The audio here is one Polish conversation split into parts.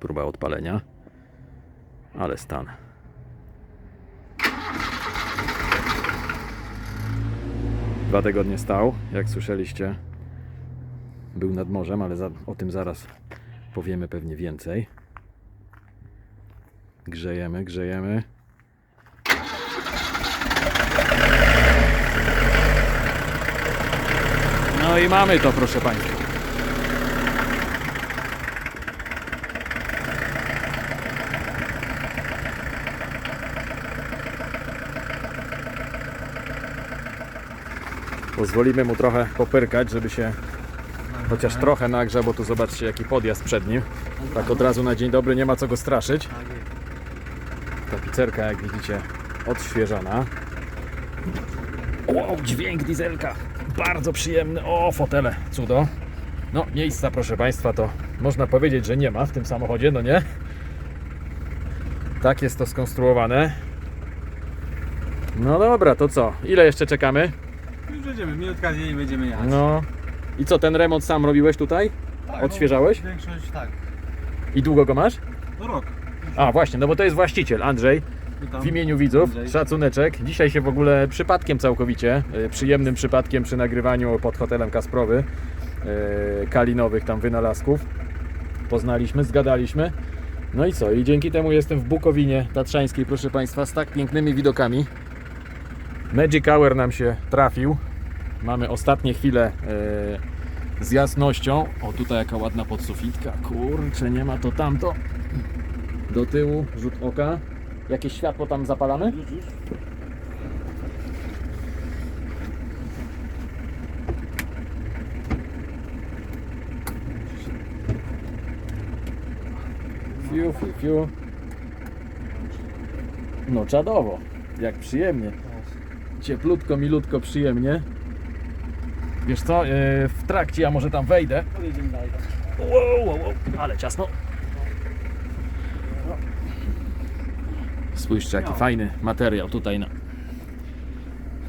Próba odpalenia. Ale stan. Dwa tygodnie stał, jak słyszeliście. Był nad morzem, ale za, o tym zaraz powiemy pewnie więcej. Grzejemy, grzejemy. No i mamy to, proszę Państwa. Pozwolimy mu trochę popyrkać, żeby się chociaż trochę nagrzał, bo tu zobaczcie jaki podjazd przed nim. Tak od razu na dzień dobry nie ma co go straszyć. Tapicerka jak widzicie odświeżona. Wow, dźwięk dieselka. Bardzo przyjemny. O, fotele, cudo. No, miejsca proszę Państwa to można powiedzieć, że nie ma w tym samochodzie, no nie? Tak jest to skonstruowane. No dobra, to co? Ile jeszcze czekamy? Będziemy, minutka dzień będziemy jechać. No. I co, ten remont sam robiłeś tutaj? Tak, odświeżałeś? No, większość tak. I długo go masz? No rok. A właśnie, no bo to jest właściciel, Andrzej. Witam. W imieniu widzów, Andrzej. szacuneczek. Dzisiaj się w ogóle przypadkiem całkowicie, y, przyjemnym przypadkiem przy nagrywaniu pod hotelem Kasprowy, y, kalinowych tam wynalazków, poznaliśmy, zgadaliśmy. No i co? I dzięki temu jestem w Bukowinie Tatrzańskiej, proszę Państwa, z tak pięknymi widokami. Magic Hour nam się trafił. Mamy ostatnie chwile y, z jasnością. O, tutaj jaka ładna podsufitka. Kurczę, nie ma to tamto. Do tyłu, rzut oka. Jakieś światło tam zapalamy? Fiu, fiu, fiu. No czadowo, jak przyjemnie. Cieplutko, milutko, przyjemnie. Wiesz co, yy, w trakcie ja może tam wejdę. Pojedziemy dalej. Wow, wow, wow, ale ciasno. Spójrzcie, jaki No. fajny materiał tutaj na,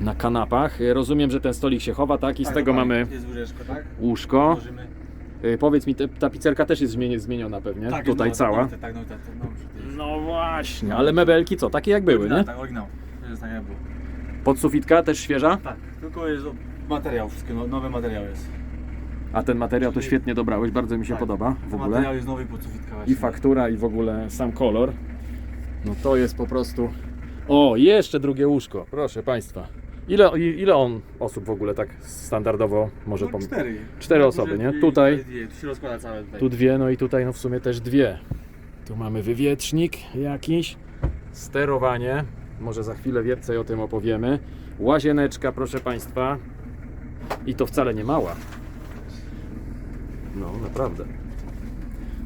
na kanapach. Y, Rozumiem, że ten stolik się chowa, tak? I z Tak, tego dokładnie. mamy Jest łóżeczko, tak? łóżko. Włożymy. Y, Powiedz mi, te- ta pizzerka też jest zmieni- zmieniona pewnie, Tak, tutaj jest cała. Tak, no, tak, no, no, No właśnie, ale mebelki co, takie jak były, nie? Tak, oryginał. To jest tak jak było. Podsufitka też świeża, Tak, tylko jest materiał, wszystkie no, nowy materiał jest. a ten materiał to świetnie dobrałeś, bardzo mi się Tak, podoba w ogóle. Materiał jest nowy podsufitka właśnie. i faktura i w ogóle sam kolor. No to jest po prostu. O, jeszcze drugie łóżko, proszę Państwa. Ile, i- ile on osób w ogóle tak standardowo może no, cztery. Cztery Na osoby, nie? Tutaj- Tu się rozkłada całe tutaj. Tu dwie, no i tutaj no w sumie też dwie. Tu mamy wywietrznik jakiś, sterowanie. Może za chwilę więcej o tym opowiemy. Łazieneczka, proszę Państwa. I to wcale nie mała. No, naprawdę.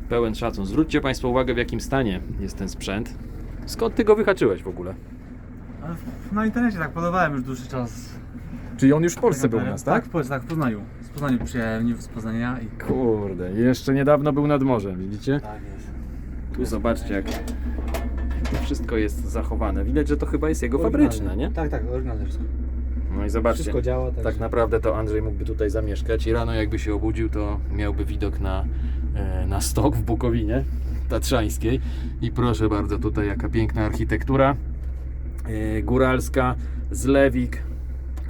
Pełen szacun. Zwróćcie Państwo uwagę, w jakim stanie jest ten sprzęt. Skąd Ty go wyhaczyłeś w ogóle? Ale w- Na internecie tak podawałem już dłuższy czas. Czyli on już w Polsce był u nas, tak? Tak, w Polsce, tak, w Poznaniu. Z Poznaniu przyjechałem, nie z Poznania i... Kurde, jeszcze niedawno był nad morzem, widzicie? Tak jest. Tu zobaczcie, jak to wszystko jest zachowane. Widać, że to chyba jest jego fabryczne, nie? Tak, tak, oryginalne wszystko. No i zobaczcie. Wszystko działa, Tak naprawdę to Andrzej mógłby tutaj zamieszkać i rano jakby się obudził, to miałby widok na, e, na stok w Bukowinie Tatrzańskiej. I proszę bardzo, tutaj jaka piękna architektura e, góralska, zlewik.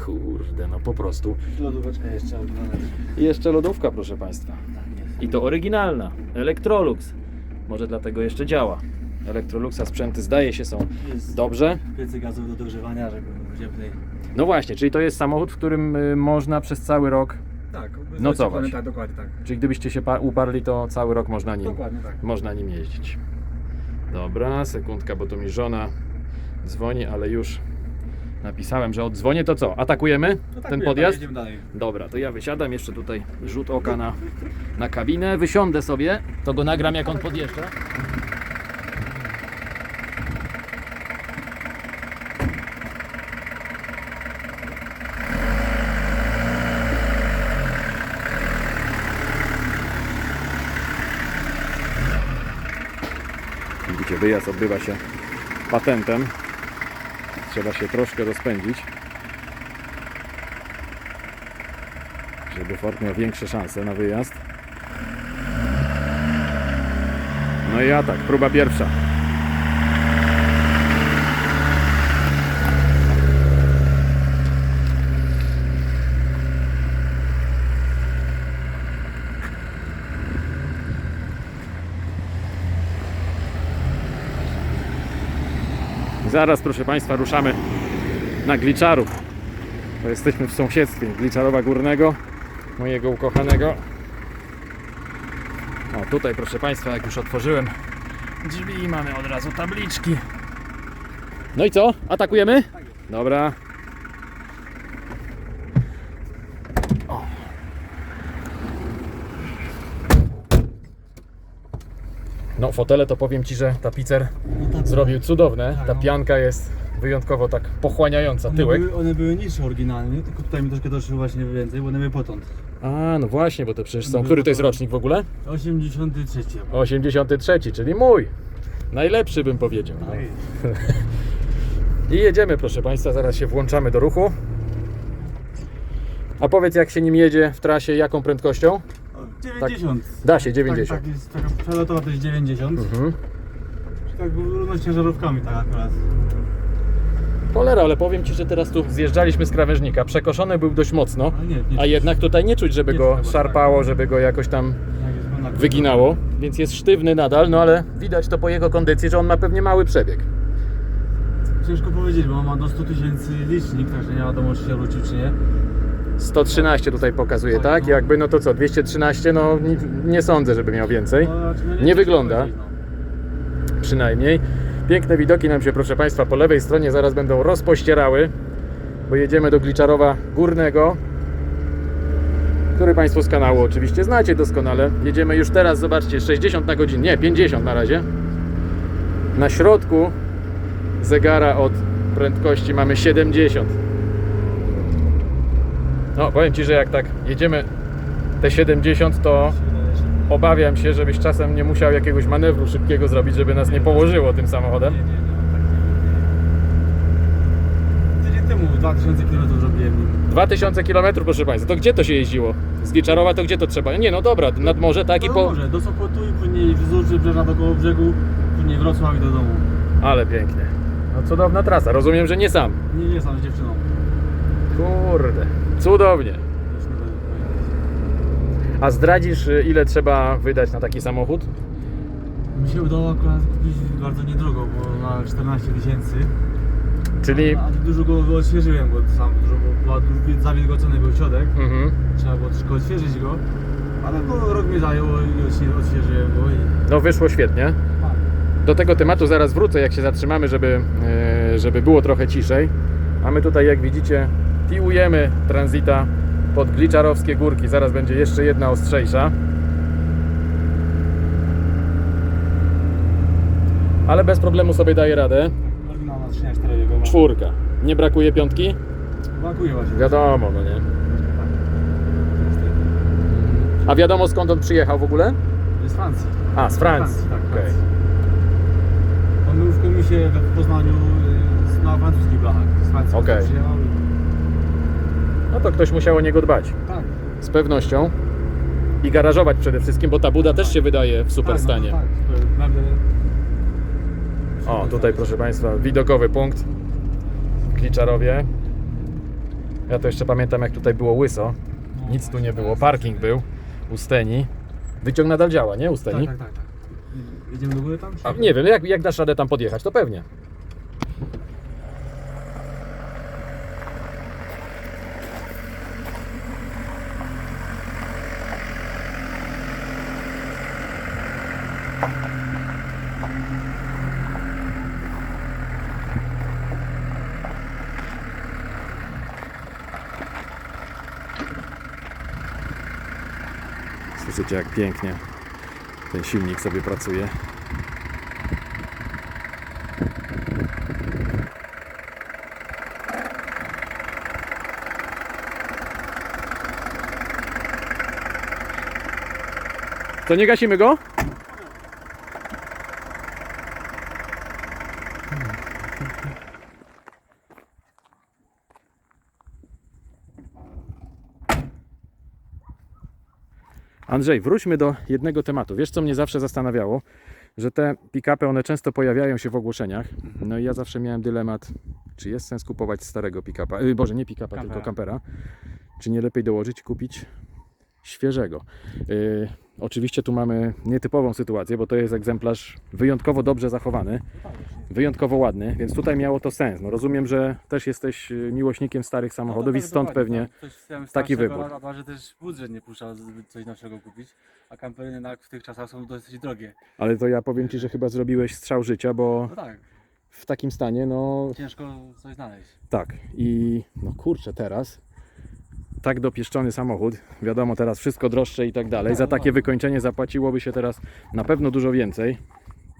Kurde, no po prostu. Lodóweczka jeszcze. I jeszcze lodówka, proszę Państwa. Tak. I to oryginalna, Electrolux. Może dlatego jeszcze działa. Electroluxa sprzęty zdaje się są Jest dobrze. piecy gazowy do dogrzewania, żeby cieplej. No właśnie, czyli to jest samochód, w którym y, można przez cały rok, Tak, Nocować. Tak, dokładnie tak. czyli gdybyście się pa- uparli, to cały rok można nim, Dokładnie tak. można nim jeździć. Dobra, sekundka, bo to mi żona dzwoni, ale już napisałem, że oddzwonię, to co? Atakujemy No ten tak, tak, podjazd? Jedziemy dalej. Dobra, to ja wysiadam, jeszcze tutaj rzut oka na, na kabinę, wysiądę sobie, to go nagram jak on podjeżdża. Widzicie, wyjazd odbywa się patentem. Trzeba się troszkę rozpędzić. żeby Ford miał większe szanse na wyjazd. No i ja tak, próba pierwsza. Zaraz, proszę Państwa, ruszamy na Gliczarów. Jesteśmy w sąsiedztwie Gliczarowa Górnego, mojego ukochanego. O, tutaj, proszę Państwa, jak już otworzyłem drzwi, mamy od razu tabliczki. No i co? Atakujemy? Dobra. No, fotele to powiem Ci, że tapicer zrobił cudowne. Ta pianka jest wyjątkowo tak pochłaniająca One tyłek. były, one były niższe oryginalnie, tylko tutaj mi troszkę doszły właśnie więcej, bo one były potąd. A, no właśnie, bo to przecież są. Który to jest rocznik w ogóle? 83 chyba. 83, czyli mój. Najlepszy bym powiedział. No i jedziemy, proszę Państwa, zaraz się włączamy do ruchu. A powiedz, jak się nim jedzie w trasie, jaką prędkością? o, 90. Da się, 90. Tak, tak jest, taka przelotowa to jest 90. Mhm. Tak równo z ciężarówkami tak akurat. Cholera, ale powiem Ci, że teraz tu zjeżdżaliśmy z krawężnika. Przekoszony był dość mocno, Ale nie, nie a jednak tutaj nie czuć, żeby Nie go trzeba, szarpało, tak. żeby go jakoś tam Jak jest pełna wyginało. Więc jest sztywny nadal, no ale widać to po jego kondycji, że on ma pewnie mały przebieg. Ciężko powiedzieć, bo ma do 100 tysięcy licznik, także nie wiadomo czy się wrócił czy nie. 113 tutaj pokazuje, Tak, tak? no. Jakby, no to co, 213, no ni- nie sądzę, żeby miał więcej. No, znaczy, no, Nie ciężko wygląda. powiedzieć, no. Przynajmniej. Piękne widoki nam się, proszę Państwa, po lewej stronie zaraz będą rozpościerały, bo jedziemy do Gliczarowa Górnego, który Państwo z kanału oczywiście znacie doskonale. Jedziemy już teraz, zobaczcie, 60 na godzinę, nie, 50 na razie. Na środku zegara od prędkości mamy 70. No, powiem Ci, że jak tak jedziemy te 70, to obawiam się, żebyś czasem nie musiał jakiegoś manewru szybkiego zrobić, żeby nas nie położyło tym samochodem. Nie, nie, nie, tak nie. Tydzień temu 2000 km zrobiłem nim. 2000 km, proszę Państwa, to gdzie to się jeździło? Z Gieczarowa to gdzie to trzeba? Nie, no dobra, nad morze, tak i No po... może, do Sopotu i później wzdłuż wybrzeża do koło brzegu, później Wrocław i do domu. Ale pięknie. No cudowna trasa, rozumiem, że nie sam. Nie, nie sam z dziewczyną. Kurde, cudownie. Już nie będę powiedzieć. A zdradzisz, y, ile trzeba wydać na taki samochód? Mi się udało akurat kupić bardzo niedrogo, bo na 14 tysięcy. Czyli... A, a dużo go odświeżyłem, bo sam dużo bo była dużo zawilgocony był środek. Mhm. Trzeba było troszkę odświeżyć go. Ale no, rok mi zajęło i odświe- odświeżyłem go i... No wyszło świetnie. Do tego tematu zaraz wrócę, jak się zatrzymamy, żeby, e, żeby było trochę ciszej. A my tutaj, jak widzicie, tiłujemy tranzyta pod Gliczarowskie Górki. Zaraz będzie jeszcze jedna ostrzejsza. Ale bez problemu sobie daje radę. Oryginalna 4 wiekowa. Czwórka. Nie brakuje piątki? Brakuje właśnie. Wiadomo, no nie. Tak. A wiadomo skąd on przyjechał w ogóle? Z Francji. A, z Francji. tak, Okej. Francji. On był w komisie w Poznaniu y, z- na francuskich blachach. Z Francji Okej. przyjechał. No to ktoś musiał o niego dbać. Tak. Z pewnością. I garażować przede wszystkim, bo ta buda też się wydaje w super tak, stanie. No, tak, super. Meble... O, tutaj proszę Państwa, widokowy punkt w Kliczarowie. Ja to jeszcze pamiętam jak tutaj było łyso. Nic tu nie było, parking był u Steni. Wyciąg nadal działa, nie? U Tak, Steni? tak, tak, tak. Jedziemy do góry tam? A nie wiem, jak, jak dasz radę tam podjechać, to pewnie. Słyszycie jak pięknie ten silnik sobie pracuje. To nie gasimy go? Andrzej, wróćmy do jednego tematu. Wiesz, co mnie zawsze zastanawiało? że te pick-upy, one często pojawiają się w ogłoszeniach. No i ja zawsze miałem dylemat, czy jest sens kupować starego pick-upa, yy, Boże, nie pick-upa, tylko Kampera. czy nie lepiej dołożyć kupić świeżego. Yy, oczywiście tu mamy nietypową sytuację, bo to jest egzemplarz wyjątkowo dobrze zachowany, wyjątkowo ładny, więc tutaj miało to sens. No rozumiem, że też jesteś yy, miłośnikiem starych samochodów i stąd pewnie taki wybór. A że też budżet nie puszcza zbyt coś nowszego kupić, a kampery w tych czasach są dosyć drogie. Ale to ja powiem Ci, że chyba zrobiłeś strzał życia, bo No tak, w takim stanie, no ciężko coś znaleźć. tak. I no kurczę, teraz tak dopieszczony samochód, wiadomo teraz wszystko droższe i tak dalej, za takie wykończenie zapłaciłoby się teraz na pewno dużo więcej.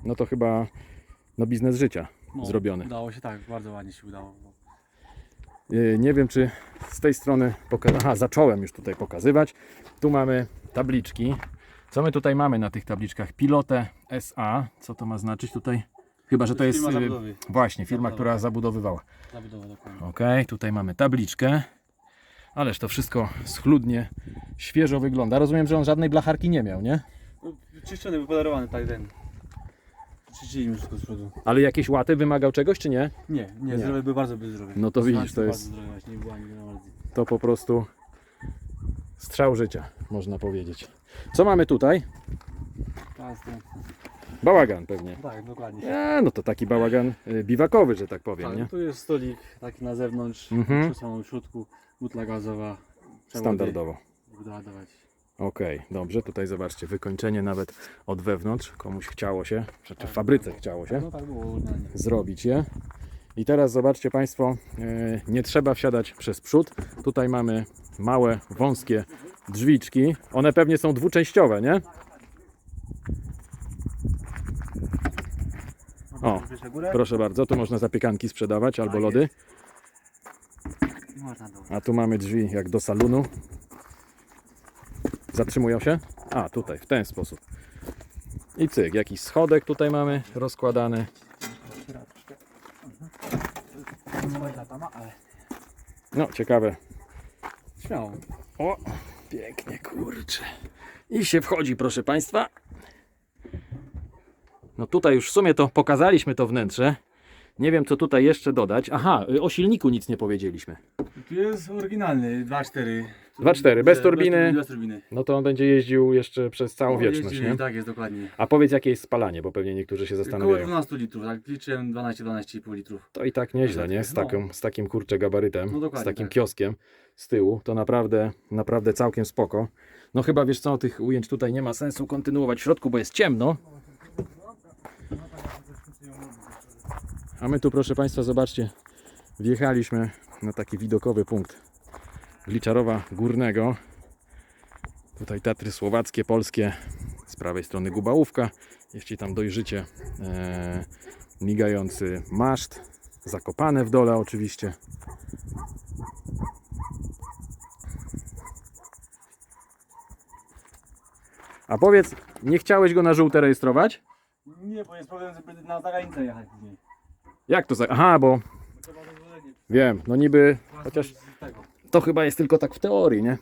No to chyba no biznes życia No, zrobiony. Udało się tak, bardzo ładnie się udało. Yy, Nie wiem, czy z tej strony poka- Aha, zacząłem już tutaj pokazywać. Tu mamy tabliczki. Co my tutaj mamy na tych tabliczkach? Pilotę SA. Co to ma znaczyć tutaj? Chyba, że to jest Firma yy, zabudowy. właśnie firma, Zabudowa. która zabudowywała. Zabudowa dokładnie. Ok, tutaj mamy tabliczkę. Ależ to wszystko schludnie, świeżo wygląda. Rozumiem, że on żadnej blacharki nie miał, nie? No, czyszczony, wypolerowany tak ten. Czyścili mi wszystko z przodu. Ale jakieś łaty wymagał czegoś, czy nie? Nie, nie, zdrowie był bardzo bezdrowie. No to widzisz, Znacznie to bardzo jest- zdrowie właśnie, nie. To po prostu strzał życia, można powiedzieć. Co mamy tutaj? Bałagan pewnie. Tak, dokładnie. No to taki bałagan y, biwakowy, że tak powiem, Tak, nie? tu jest stolik taki na zewnątrz, Mhm. przy samym środku, butla gazowa, przewody, Standardowo. doładować. Okej, dobrze, tutaj zobaczcie, wykończenie nawet od wewnątrz. Komuś chciało się, znaczy w fabryce chciało się. No tak zrobić je. I teraz zobaczcie Państwo, e, nie trzeba wsiadać przez przód. Tutaj mamy małe, wąskie drzwiczki. One pewnie są dwuczęściowe, nie? O, Proszę bardzo, tu można zapiekanki sprzedawać albo lody. można dół. A tu mamy drzwi jak do salonu. Zatrzymują się? A, tutaj, w ten sposób. I cyk, jakiś schodek tutaj mamy rozkładany. No, ciekawe, śmiało. O, pięknie, kurczę. I się wchodzi, proszę Państwa. No tutaj już w sumie to pokazaliśmy to wnętrze. Nie wiem, co tutaj jeszcze dodać. Aha, y, o silniku nic nie powiedzieliśmy. Tu jest oryginalny 2.4. 2.4, bez turbiny. Bez turbiny. No to on będzie jeździł jeszcze przez całą O, wieczność, jeździ- nie? Tak jest, dokładnie. A powiedz, jakie jest spalanie, bo pewnie niektórzy się Około zastanawiają. 12 litrów, tak liczyłem 12-12,5 litrów. To i tak nieźle, nie? Z, No. taką, z takim kurczę gabarytem, No dokładnie z takim tak. kioskiem z tyłu, to naprawdę, naprawdę całkiem spoko. No chyba wiesz co, tych ujęć tutaj nie ma sensu kontynuować w środku, bo jest ciemno. A my tu, proszę Państwa, zobaczcie, wjechaliśmy na taki widokowy punkt Gliczarowa Górnego. Tutaj Tatry słowackie, polskie, z prawej strony Gubałówka. Jeśli tam dojrzycie, e, migający maszt, zakopane w dole oczywiście. A powiedz, nie chciałeś go na żółte rejestrować? Nie, bo jest problem, żeby na zagranicę jechać później. Jak to za... Aha, bo wiem, no niby, chociaż. To chyba jest tylko tak w teorii, nie?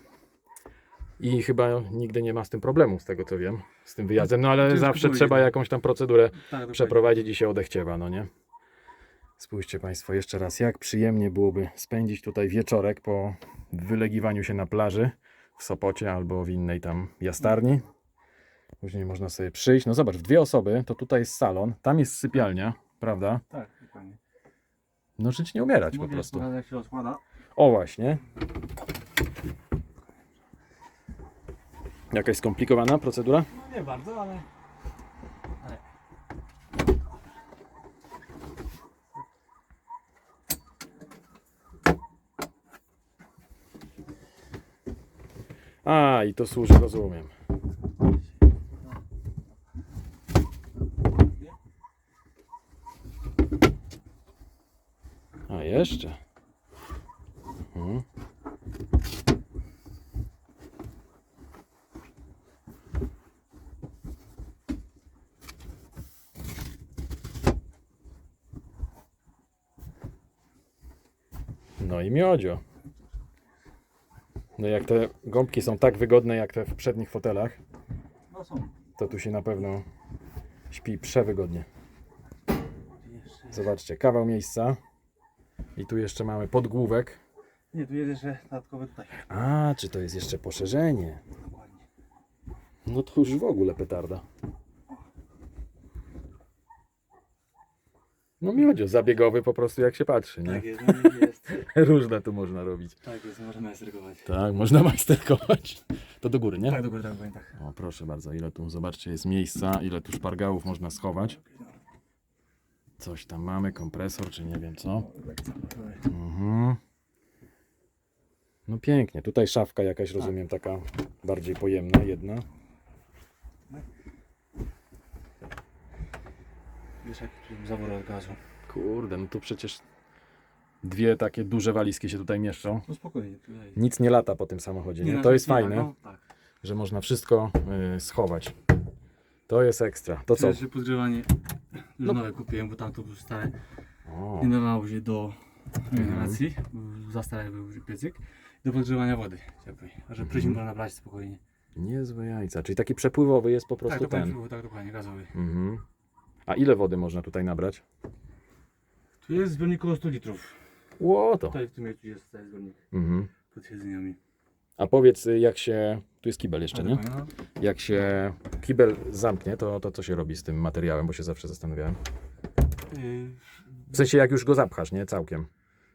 I chyba nigdy nie ma z tym problemu, z tego co wiem, z tym wyjazdem, no ale zawsze trzeba tak. jakąś tam procedurę Tak, przeprowadzić i się odechciewa, no nie? Spójrzcie Państwo jeszcze raz, jak przyjemnie byłoby spędzić tutaj wieczorek po wylegiwaniu się na plaży w Sopocie albo w innej tam jastarni. Później można sobie przyjść. No zobacz, w dwie osoby to tutaj jest salon, tam jest sypialnia, prawda? Tak, dokładnie. No żyć nie umierać po Mogę prostu. jak się rozkłada. O właśnie. Jakaś skomplikowana procedura? No nie bardzo, ale... ale... A, i to służy, rozumiem. A, jeszcze. No i miodzio. No jak te gąbki są tak wygodne jak te w przednich fotelach, No są. to tu się na pewno Śpi przewygodnie. Zobaczcie, kawał miejsca. I tu jeszcze mamy podgłówek. Nie, tu jest jeszcze dodatkowy tutaj. A, czy to jest jeszcze poszerzenie? Dokładnie. No to już w ogóle petarda. No miodzio, zabiegowy po prostu jak się patrzy, nie? Tak jest, no jest. Różne tu można robić. Tak jest, możemy stregować. Tak, można majsterkować. To do góry, nie? Tak, do góry, tak, powiem tak. O, proszę bardzo, ile tu, zobaczcie, jest miejsca, ile tu szpargałów można schować. Coś tam mamy, kompresor, czy nie wiem co. Mhm. No pięknie, tutaj szafka jakaś, rozumiem, taka bardziej pojemna, jedna. Wiesz, jak zawór od gazu. Kurde, no tu przecież dwie takie duże walizki się tutaj mieszczą. No spokojnie, tutaj. Nic nie lata po tym samochodzie, nie? no, To jest nie ma, fajne, No, tak. że można wszystko y, schować. To jest ekstra. To co? Pierwsze podgrzewanie już No. nowe kupiłem, bo tam to był stare. O, Nie nadawało się do generacji. Za stary był piecyk. Do podgrzewania wody. A że pryzm można brać spokojnie. niezłe jajca. Czyli taki przepływowy jest po Tak, prostu dokładnie, ten. tak, dokładnie, gazowy. Mhm. A ile wody można tutaj nabrać? Tu jest zbiornik około 100 litrów. Ło to. Tutaj w tym miejscu jest tutaj zbiornik Mhm. pod siedzeniami. A powiedz, y, jak się. Tu jest kibel jeszcze, nie? No, Jak się kibel zamknie, to, to co się robi z tym materiałem, bo się zawsze zastanawiałem. yy, W sensie, jak już go zapchasz, nie? Całkiem.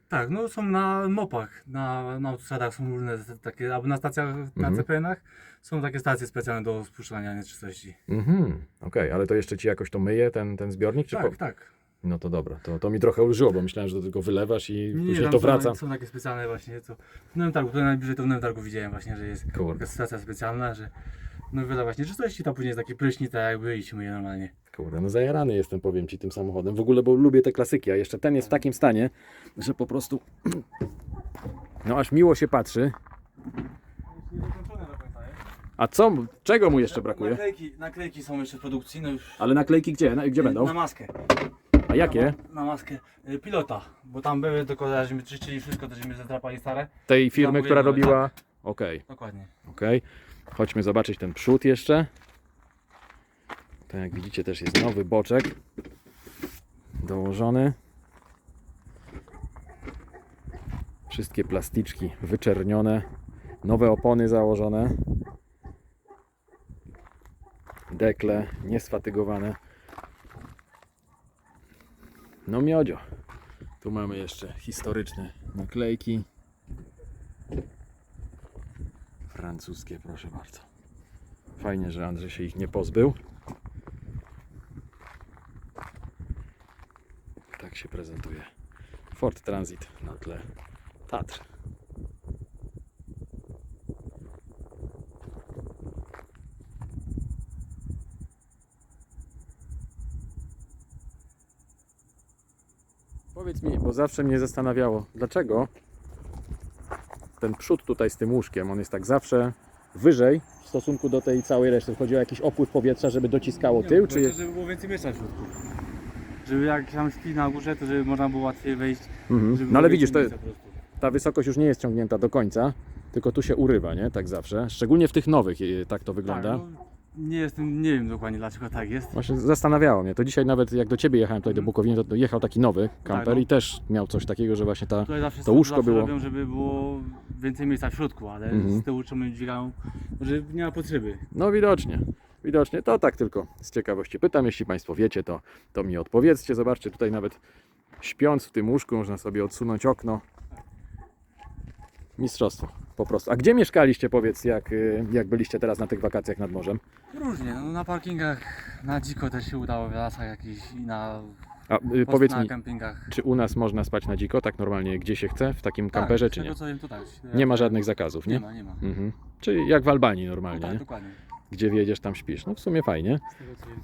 Tak, no są na mopach, na, na autostradach są różne takie, albo na stacjach, na Mhm. CPN-ach są takie stacje specjalne do spuszczania nieczystości. Mhm. Okej, ale to jeszcze ci jakoś to myje, ten, ten zbiornik? Czy Tak, po... tak. No to dobra, to, to mi trochę ulżyło, bo myślałem, że to tylko wylewasz i Nie, później tam to są, wraca. Są takie specjalne właśnie, co w nowym targu, to najbliżej to w nowym targu widziałem właśnie, że jest Kurde. taka stacja specjalna, że no wyda właśnie czystości, tam później jest taki prysznic, tak jakby i się myje normalnie. Kurde, no zajarany jestem, powiem ci, tym samochodem. W ogóle, bo lubię te klasyki, a jeszcze ten jest w takim stanie, że po prostu. No aż miło się patrzy. A co, czego mu jeszcze brakuje? Naklejki, naklejki są jeszcze w produkcji, no już Ale naklejki gdzie? Na, gdzie na będą? maskę. A jakie? Na, na maskę y, pilota, bo tam były tylko, żeśmy czyścili wszystko, to żeśmy zadrapali stare. Tej firmy, która tak. robiła. Okej, Dokładnie. okej. Chodźmy zobaczyć ten przód jeszcze. To jak widzicie też jest nowy boczek. Dołożony. Wszystkie plasticzki wyczernione. Nowe opony założone. Dekle niesfatygowane. No miodzio. Tu mamy jeszcze historyczne naklejki. Francuskie, proszę bardzo. Fajnie, że Andrzej się ich nie pozbył. Tak się prezentuje Ford Transit na tle Tatr. Powiedz mi, bo zawsze mnie zastanawiało, dlaczego ten przód tutaj z tym łóżkiem, on jest tak zawsze wyżej w stosunku do tej całej reszty. Chodzi o jakiś opływ powietrza, żeby dociskało tył, czy... Żeby było więcej miejsca w środku. Żeby jak tam śpi na górze, to żeby można było łatwiej wejść. Mhm. Żeby No ale widzisz, to, więcej miejsca po prostu. ta wysokość już nie jest ciągnięta do końca, tylko tu się urywa, nie? Tak zawsze. Szczególnie w tych nowych e, tak to wygląda. Tak, no, nie jestem, nie wiem dokładnie dlaczego tak jest. Właśnie zastanawiało mnie. To dzisiaj nawet jak do Ciebie jechałem tutaj do Mhm. Bukowiny, to- to jechał taki nowy kamper no. i też miał coś takiego, że właśnie ta... Tutaj zawsze To łóżko zawsze było- robią, żeby było więcej miejsca w środku, ale Mhm. z tyłu czemu dźwigają, że nie ma potrzeby. No widocznie. Widocznie, to tak tylko z ciekawości pytam, jeśli Państwo wiecie, to, to mi odpowiedzcie. Zobaczcie, tutaj nawet śpiąc w tym łóżku można sobie odsunąć okno. Mistrzostwo, po prostu. A gdzie mieszkaliście, powiedz, jak, y, jak byliście teraz na tych wakacjach nad morzem? Różnie, no, na parkingach, na dziko też się udało w lasach jakichś i na, A y, powiedz na mi, kempingach. czy u nas można spać na dziko, tak normalnie, gdzie się chce, w takim Tak, kamperze, czy nie? Co wiem, to tak. Nie ma żadnych zakazów, Nie nie? ma, nie ma. Mhm. Czyli jak w Albanii No, normalnie, tak, nie? dokładnie. Gdzie wjedziesz, tam śpisz. No w sumie fajnie. Z tego co wiem,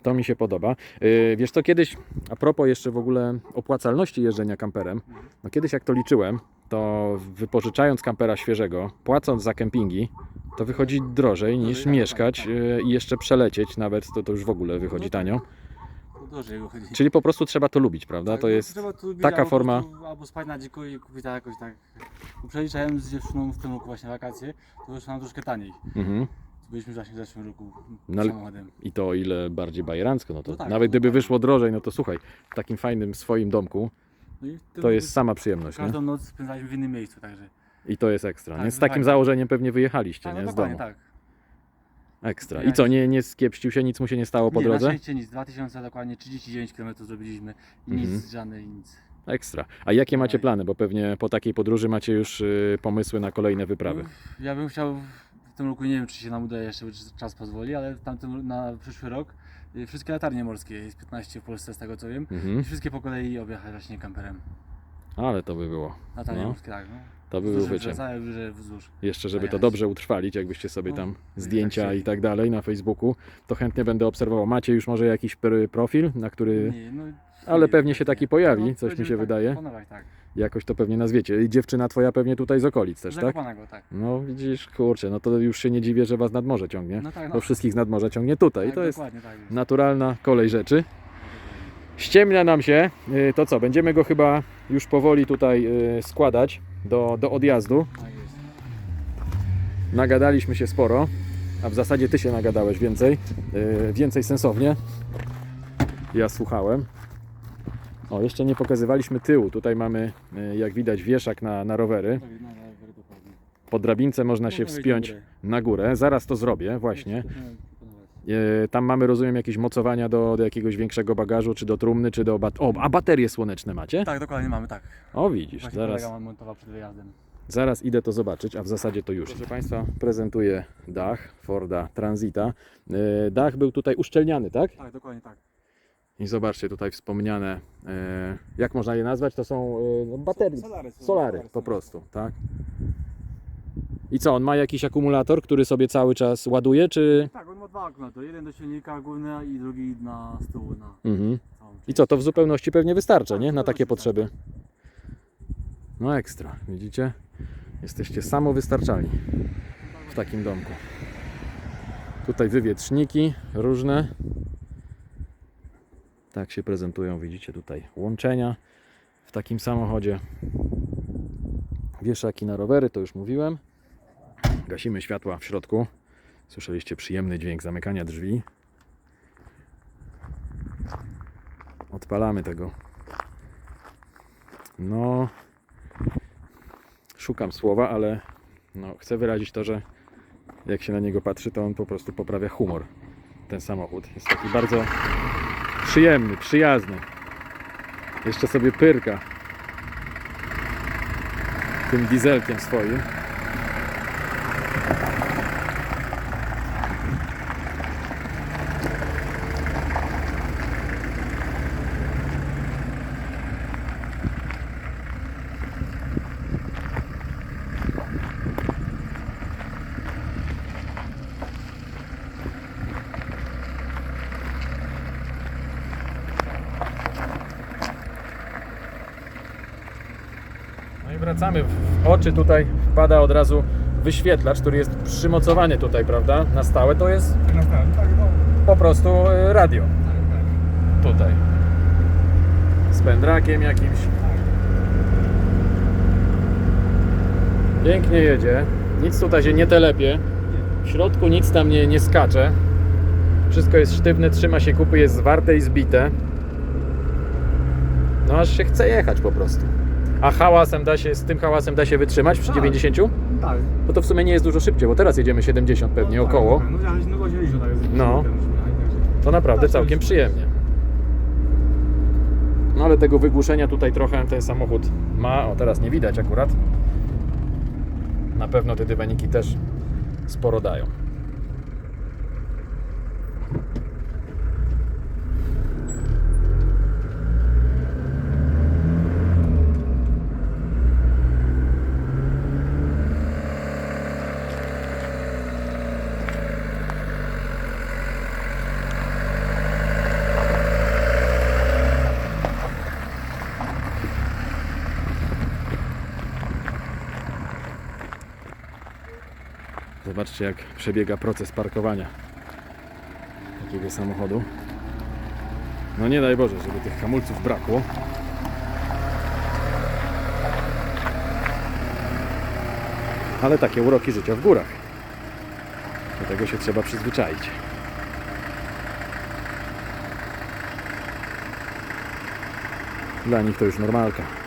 to tak. To mi się podoba. Yy, wiesz co, kiedyś, a propos jeszcze w ogóle opłacalności jeżdżenia kamperem, no kiedyś jak to liczyłem, to wypożyczając kampera świeżego, płacąc za kempingi, to wychodzi drożej niż Drożej, tak, mieszkać tak, yy, i jeszcze przelecieć, nawet to, to już w ogóle wychodzi No tak. tanio. To chodzi. Czyli po prostu trzeba to lubić, prawda? Tak, To no, jest tu lubić taka albo forma- prostu- Albo spać na dziko i kupić tak jakoś tak. Przeliczałem z dziewczyną w tym roku właśnie wakacje, to wyszło nam troszkę taniej. mhm. Byliśmy właśnie w zeszłym roku No samochodem. I to o ile bardziej bajerancko, no to No tak, nawet no gdyby tak. wyszło drożej, no to słuchaj, w takim fajnym swoim domku, No i wtedy to jest sama przyjemność, nie? Każdą noc spędzaliśmy w innym miejscu, także. I to jest ekstra, Tak, nie? Z no takim tak. założeniem pewnie wyjechaliście, Tak, nie? no Z dokładnie domu. tak. Ekstra. I Ja co, nie, nie skiepścił się, nic mu się nie stało po nie, na drodze? szczęście nic. 2000 dokładnie 39 km zrobiliśmy i Mhm. nic, żadnej nic. Ekstra. A jakie macie plany? Bo pewnie po takiej podróży macie już y, pomysły na kolejne wyprawy. No, Ja bym chciał tym roku, nie wiem czy się nam uda jeszcze, czy czas pozwoli, ale w tamtym, na przyszły rok y, wszystkie latarnie morskie, jest 15 w Polsce z tego co wiem. Mhm. I wszystkie po kolei objechać właśnie kamperem. Ale to by było. Latarnie No. morskie, tak. No. To by był Wzdłuż wyczyn. wybrzeże wzdłuż. Jeszcze, żeby to Pojechać. dobrze utrwalić, jakbyście sobie No, tam tak zdjęcia chcieli. i tak dalej na Facebooku, to chętnie będę obserwował. Macie już może jakiś pr- profil, na który Nie, no, Ale nie, pewnie tak się taki nie. pojawi, No, coś mi się tak wydaje. tak. Jakoś to pewnie nazwiecie. I dziewczyna twoja pewnie tutaj z okolic też, tak? Zakopanego, tak. No widzisz, kurczę, no to już się nie dziwię, że was nad morze ciągnie. No tak, no. Bo wszystkich z nad morza ciągnie tutaj. I tak, to jest dokładnie tak. jest. naturalna kolej rzeczy. Ściemnia nam się, y, to co, będziemy go chyba już powoli tutaj y, składać do, do odjazdu. Tak jest. Nagadaliśmy się sporo, a w zasadzie ty się nagadałeś więcej, y, więcej sensownie. Ja słuchałem. O, jeszcze nie pokazywaliśmy tyłu. Tutaj mamy, y, jak widać, wieszak na, na rowery. No, no. Po drabince można się Można wejść wspiąć na górę. Zaraz to zrobię, właśnie. E, Tam mamy, rozumiem, jakieś mocowania do, do jakiegoś większego bagażu, czy do trumny, czy do... Bat- o, a baterie słoneczne macie? Tak, dokładnie mamy, tak. O, widzisz, Właśnie zaraz, montował przed wyjazdem. zaraz idę to zobaczyć, a w zasadzie to już. Proszę Państwa, prezentuję dach Forda Transita. E, Dach był tutaj uszczelniany, tak? Tak, dokładnie tak. I zobaczcie tutaj wspomniane, e, jak można je nazwać? To są e, no, baterie, Solary po prostu, tak? I co, on ma jakiś akumulator, który sobie cały czas ładuje, czy... Tak, on ma dwa akumulatory. Jeden do silnika główny i drugi na stół, na Mhm. I co, to w zupełności pewnie wystarcza, Tak, nie? Na takie potrzeby. No ekstra, widzicie? Jesteście samowystarczalni w takim domku. Tutaj wywietrzniki różne. Tak się prezentują, widzicie tutaj łączenia w takim samochodzie. Wieszaki na rowery, to już mówiłem. Gasimy światła w środku. Słyszeliście przyjemny dźwięk zamykania drzwi. Odpalamy tego. No, szukam słowa, ale no, chcę wyrazić to, że jak się na niego patrzy, to on po prostu poprawia humor. Ten samochód jest taki bardzo przyjemny, przyjazny. Jeszcze sobie pyrka tym dieselkiem swoim. No i wracamy. W oczy tutaj wpada od razu wyświetlacz, który jest przymocowany tutaj, prawda? Na stałe. To jest Na stałe, tak, no. po prostu e, radio. Tak, tak. Tutaj. Z pędrakiem jakimś. Pięknie jedzie. Nic tutaj się nie telepie. W środku nic tam nie, nie skacze. Wszystko jest sztywne, trzyma się kupy, jest zwarte i zbite. No aż się chce jechać po prostu. A hałasem da się, z tym hałasem da się wytrzymać przy Tak. 90? Tak. No to w sumie nie jest dużo szybciej, bo teraz jedziemy 70 pewnie No tak, około. No ja no tak. No. To naprawdę Tak, całkiem przyjemnie. No ale tego wygłuszenia tutaj trochę ten samochód ma. O, teraz nie widać akurat. Na pewno te dywaniki też sporo dają. Zobaczcie jak przebiega proces parkowania takiego samochodu. No nie daj Boże, żeby tych hamulców brakło. Ale takie uroki życia w górach. tego się trzeba przyzwyczaić. Dla nich to już normalka.